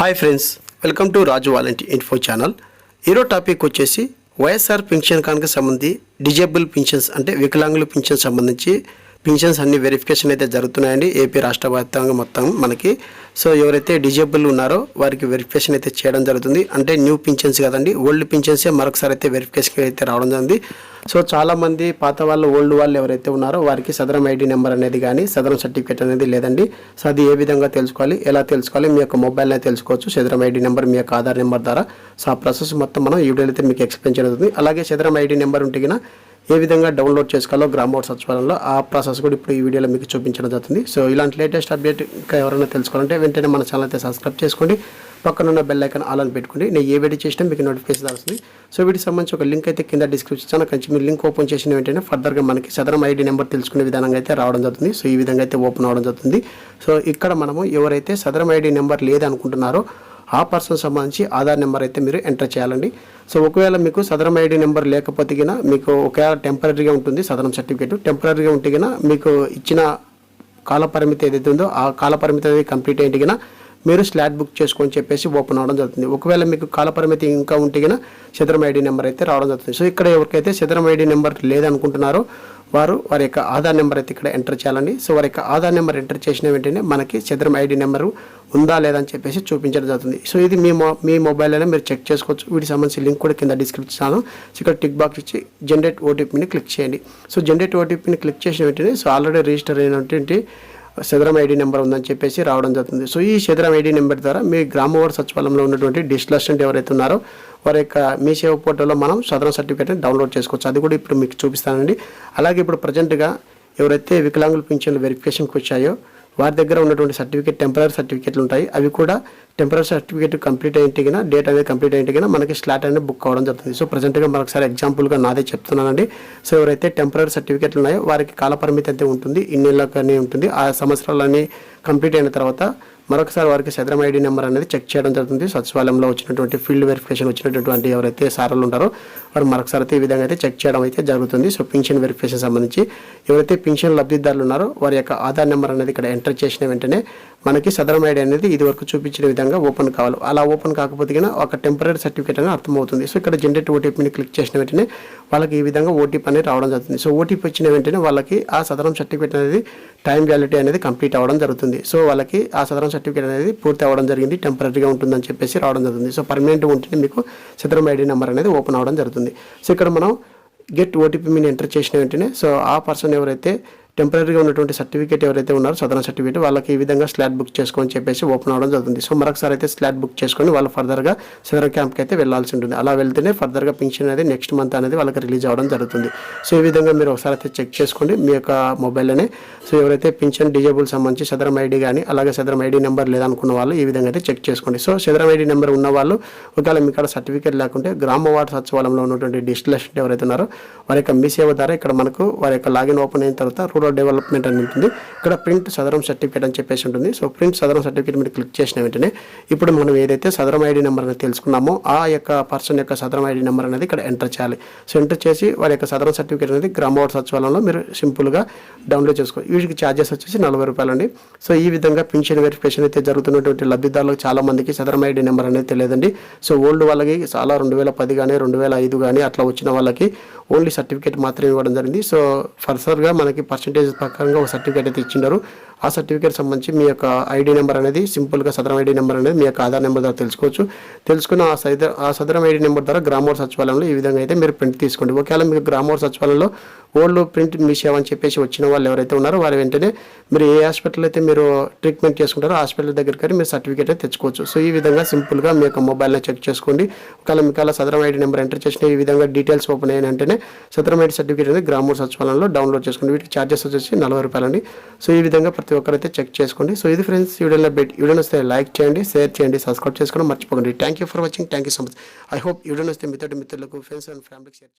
Hi friends welcome to Raju volunteer info channel. ఈరోజు topic వచ్చేసి YSR pension కానుక సంబంధి డిజేబుల్ పింఛన్స్ అంటే వికలాంగుల పింఛన్ సంబంధించి పింఛన్స్ అన్ని వెరిఫికేషన్ అయితే జరుగుతున్నాయండి. ఏపీ రాష్ట్ర వ్యాప్తంగా మొత్తం మనకి. సో ఎవరైతే డిజేబుల్ ఉన్నారో వారికి వెరిఫికేషన్ అయితే చేయడం జరుగుతుంది. అంటే న్యూ పింఛన్స్ కదండి. ఓల్డ్ పింఛన్సే మరొకసారి అయితే వెరిఫికేషన్ అయితే రావడం జరిగింది సో చాలామంది పాత వాళ్ళు ఓల్డ్ వాళ్ళు ఎవరైతే ఉన్నారో వారికి సదరం ఐడి నెంబర్ అనేది కానీ సదరం సర్టిఫికేట్ అనేది లేదండి. సో అది ఏ విధంగా తెలుసుకోవాలి ఎలా తెలుసుకోవాలి మీ యొక్క మొబైల్ అయితే తెలుసుకోవచ్చు. సదరం ఐడి నెంబర్ మీ యొక్క ఆధార్ నెంబర్ ద్వారా. సో ఆ ప్రాసెస్ మొత్తం మనం ఈ వీడియోలో అయితే మీకు ఎక్స్ప్లెయిన్ చేయడం అలాగే సదరం ఐడి నెంబర్ ఉంటే ఏ విధంగా డౌన్లోడ్ చేసుకోవాలో గ్రామ సచివాలయంలో ఆ ప్రాసెస్ కూడా ఇప్పుడు ఈ వీడియోలో మీకు చూపించడం జరుగుతుంది. సో ఇలాంటి లేటెస్ట్ అప్డేట్ ఇంకా ఎవరైనా తెలుసుకోవాలంటే వెంటనే మన ఛానల్ అయితే సబ్స్క్రైబ్ చేసుకోండి. పక్కనున్న బెల్ ఐకాన్ ఆల్ అని పెట్టుకోండి. నేను ఏ వీడియో చేసినా మీకు నోటిఫికేషన్ వస్తుంది సో వీటికి సంబంధించి ఒక లింక్ అయితే కింద డిస్క్రిప్షన్ కంచి మీరు లింక్ ఓపెన్ చేసిన వెంటనే ఫర్దర్గా మనకి సదరం ఐడి నెంబర్ తెలుసుకునే విధానంగా అయితే రావడం జరుగుతుంది. సో ఈ విధంగా అయితే ఓపెన్ అవడం జరుగుతుంది. సో ఇక్కడ మనము ఎవరైతే సదరం ఐడి నెంబర్ లేదనుకుంటున్నారో ఆ పర్సన్ సంబంధించి ఆధార్ నెంబర్ అయితే మీరు ఎంటర్ చేయాలండి. సో ఒకవేళ మీకు సదరం ఐడి నెంబర్ లేకపోతే గిన మీకు ఒకవేళ టెంపరీగా ఉంటుంది సదరం సర్టిఫికేట్ టెంపరీగా ఉంటే గిన మీకు ఇచ్చిన కాల పరిమితి ఏదైతే ఉందో ఆ కాల పరిమితి అనేది కంప్లీట్ అయ్యింది మీరు స్లాట్ బుక్ చేసుకొని చెప్పేసి ఓపెన్ అవ్వడం జరుగుతుంది. ఒకవేళ మీకు కాల పరిమితి ఇంకా ఉంటే కనుక సిద్ధరం ఐడి నెంబర్ అయితే రావడం జరుగుతుంది. సో ఇక్కడ ఎవరికైతే సిద్ధరం ఐడి నెంబర్ లేదనుకుంటున్నారో వారు వారి యొక్క ఆధార్ నెంబర్ అయితే ఇక్కడ ఎంటర్ చేయాలండి. సో వారి యొక్క ఆధార్ నెంబర్ ఎంటర్ చేసిన వెంటనే మనకి చదరం ఐడి నెంబరు ఉందా లేదా అని చెప్పేసి చూపించడం జరుగుతుంది. సో ఇది మీ మొ మీ మొబైల్లోనే మీరు చెక్ చేసుకోవచ్చు. వీటికి సంబంధించి లింక్ కూడా కింద డిస్క్రిప్షన్ సో ఇక్కడ టిక్ బాక్స్ ఇచ్చి జనరేట్ ఓటీపీని క్లిక్ చేయండి. సో జనరేట్ ఓటీపీని క్లిక్ చేసిన వెంటనే సో ఆల్రెడీ రిజిస్టర్ అయినటువంటి చదరం ఐడి నెంబర్ ఉందని చెప్పేసి రావడం జరుగుతుంది. సో ఈ చదరం ఐడి నెంబర్ ద్వారా మీ గ్రామ వార్డు సచివాలయంలో ఉన్నటువంటి డిస్లస్టెంట్ ఎవరైతే ఉన్నారో వారి యొక్క మీ సేవ పోర్టల్లో మనం సదరం సర్టిఫికేట్ని డౌన్లోడ్ చేసుకోవచ్చు. అది కూడా ఇప్పుడు మీకు చూపిస్తానండి. అలాగే ఇప్పుడు ప్రజెంట్గా ఎవరైతే వికలాంగుల పింఛన్లు వెరిఫికేషన్కి వచ్చాయో వారి దగ్గర ఉన్నటువంటి సర్టిఫికేట్ టెంపరీ సర్టిఫికేట్లు ఉంటాయి. అవి కూడా టెంపరీ సర్టిఫికేట్ కంప్లీట్ అయిన డేట్ అనేది కంప్లీట్ అయిన మనకి స్లాట్ అనేది బుక్ అవ్వడం జరుగుతుంది. సో ప్రజెంట్గా మరొకసారి ఎగ్జాంపుల్గా నాదే చెప్తున్నానండి. సో ఎవరైతే టెంపరీ సర్టిఫికేట్లు ఉన్నాయో వారికి కాలపరిమితి అయితే ఉంటుంది ఇన్నేళ్ళకనే ఉంటుంది. ఆ సంవత్సరాలన్నీ కంప్లీట్ అయిన తర్వాత మరొకసారి వారికి సదరం ఐడి నెంబర్ అనేది చెక్ చేయడం జరుగుతుంది. సచివాలయంలో వచ్చినటువంటి ఫీల్డ్ వెరిఫికేషన్ వచ్చినటువంటి ఎవరైతే సార్లు ఉంటారో వారు మరొకసారి అయితే ఈ విధంగా అయితే చెక్ చేయడం అయితే జరుగుతుంది. సో పింఛన్ వెరిఫికేషన్ సంబంధించి ఎవరైతే పింఛన్ లబ్ధిదారులు ఉన్నారో వారి యొక్క ఆధార్ నెంబర్ అనేది ఇక్కడ ఎంటర్ చేసిన వెంటనే మనకి సదరం ఐడి అనేది ఇది వరకు చూపించిన విధంగా ఓపెన్ కావాలి. అలా ఓపెన్ కాకపోతే కన్నా ఒక టెంపరీ సర్టిఫికేట్ అనేది అర్థమవుతుంది. సో ఇక్కడ జనరేట్ ఓటీపీని క్లిక్ చేసిన వెంటనే వాళ్ళకి ఈ విధంగా ఓటీపీ అనేది రావడం జరుగుతుంది. సో ఓటీపీ వచ్చిన వెంటనే వాళ్ళకి ఆ సదరం సర్టిఫికేట్ అనేది టైం వ్యాలిటీ అనేది కంప్లీట్ అవ్వడం జరుగుతుంది. సో వాళ్ళకి ఆ సదరం సర్టిఫికేట్ అనేది పూర్తి అవ్వడం జరిగింది. టెంపరీగా ఉంటుందని చెప్పేసి రావడం జరుగుతుంది. సో పర్మనెంట్ ఉంటేనే మీకు చిత్రం ఐడి నెంబర్ అనేది ఓపెన్ అవ్వడం జరుగుతుంది. సో ఇక్కడ మనం గెట్ ఓటీపీ మీద ఎంటర్ చేసిన వెంటనే సో ఆ పర్సన్ ఎవరైతే టెంపరీగా ఉన్నటువంటి సర్టిఫికేట్ ఎవరైతే ఉన్నారో సదరన్ సర్టిఫికేట్ వాళ్ళకి ఈ విధంగా స్లాట్ బుక్ చేసుకొని చెప్పేసి ఓపెన్ అవ్వడం జరుగుతుంది. సో మరొకసారి అయితే స్లాట్ బుక్ చేసుకొని వాళ్ళు ఫర్దర్గా సదరన్ క్యాంప్కి అయితే వెళ్ళాల్సి ఉంటుంది. అలా వెళ్తేనే ఫర్దర్గా పింఛన్ అనేది నెక్స్ట్ మంత్ అనేది వాళ్ళకి రిలీజ్ అవ్వడం జరుగుతుంది. సో ఈ విధంగా మీరు ఒకసారి అయితే చెక్ చేసుకోండి మీ యొక్క మొబైల్లోనే. సో ఎవరైతే పింఛన్ డిజేబుల్ సంబంధించి సదరం ఐడి కానీ అలాగే సదరం ఐడి నెంబర్ లేదనుకున్న వాళ్ళు ఈ విధంగా అయితే చెక్ చేసుకోండి. సో సదరం ఐడి నెంబర్ ఉన్న వాళ్ళు ఒకవేళ మీ కాడ సర్టిఫికేట్ లేకుంటే గ్రామ వార్డు సచివాలయంలో ఉన్నటువంటి డిస్టిలేషన్ ఎవరైతే ఉన్నారో వారి యొక్క మీ సేవ ద్వారా ఇక్కడ మనకు వారి యొక్క లాగిన్ ఓపెన్ అయిన తర్వాత రూరల్ డెవలప్మెంట్ అని ఉంటుంది. ఇక్కడ ప్రింట్ సదరం సర్టిఫికేట్ అని చెప్పేసి ఉంటుంది. సో ప్రింట్ సదరం సర్టిఫికేట్ మీరు క్లిక్ చేసిన వెంటనే ఇప్పుడు మనం ఏదైతే సదరం ఐడి నెంబర్ అనేది తెలుసుకున్నామో ఆ యొక్క పర్సన్ యొక్క సదరం ఐడి నెంబర్ అనేది ఇక్కడ ఎంటర్ చేయాలి. సో ఎంటర్ చేసి వారి యొక్క సదరం సర్టిఫికేట్ అనేది గ్రామ సచివాలయంలో మీరు సింపుల్గా డౌన్లోడ్ చేసుకో వీటికి ఛార్జెస్ వచ్చేసి నలభై రూపాయలు అండి సో ఈ విధంగా పెన్షన్ వెరిఫికేషన్ అయితే జరుగుతున్నటువంటి లబ్ధిదారులకు చాలా మందికి సదరం ఐడి నెంబర్ అనేది తెలియదండి. సో ఓల్డ్ వాళ్ళకి చాలా రెండు వేల పది కానీ రెండు వేల ఐదు కానీ అట్లా వచ్చిన వాళ్ళకి ఓన్లీ సర్టిఫికేట్ మాత్రమే ఇవ్వడం జరిగింది. సో ఫర్దర్గా మనకి పర్సంటేజ్ ప్రకారంగా ఒక సర్టిఫికేట్ అయితే ఇచ్చిండారు. ఆ సర్టిఫికేట్ సంబంధించి మీ యొక్క ఐడి నెంబర్ అనేది సింపుల్గా సదరం ఐడి నెంబర్ అనేది మీ యొక్క ఆధార్ నెంబర్ ద్వారా తెలుసుకోవచ్చు. తెలుసుకున్న ఆ సైద ఆ సదరం ఐడి నెంబర్ ద్వారా గ్రామోర్ సచివాలయంలో ఈ విధంగా అయితే మీరు ప్రింట్ తీసుకోండి. ఒకవేళ మీకు గ్రామోర్ సచివాలయంలో ఓల్డ్ ప్రింట్ మిస్ అని చెప్పేసి వచ్చిన వాళ్ళు ఎవరైతే ఉన్నారో వారు వెంటనే మీరు ఏ హాస్పిటల్ అయితే మీరు ట్రీట్మెంట్ చేసుకుంటారో హాస్పిటల్ దగ్గరికి మీరు సర్టిఫికేట్ అయితే తెచ్చుకోవచ్చు. సో ఈ విధంగా సింపుల్గా మీ యొక్క మొబైల్లో చెక్ చేసుకోండి. ఒకవేళ మీకు అలా సదరం ఐడి నెంబర్ ఎంటర్ చేసిన ఈ విధంగా డీటెయిల్స్ ఓపెన్ అయిన వెంటనే సదరం ఐడి సర్టిఫికేట్ అనేది గ్రామూర్ సచివాలయంలో డౌన్లోడ్ చేసుకోండి. వీటికి ఛార్జెస్ వచ్చేసి నలభై రూపాయలండి. సో ఈ విధంగా ప్రతి ఒక్కరైతే చెక్ చేసుకోండి. సో ఇది ఫ్రెండ్స్ వీడియోలో బెట్ వీడియో వస్తే లైక్ చేయండి షేర్ చేయండి సబ్స్క్రైబ్ చేసుకోవడం మర్చిపోకండి. Thank you for watching thank you so much I hope video వస్తే మిత్రుడు మిత్రులకు ఫ్రెండ్స్ అండ్ ఫ్యామిలీకి షేర్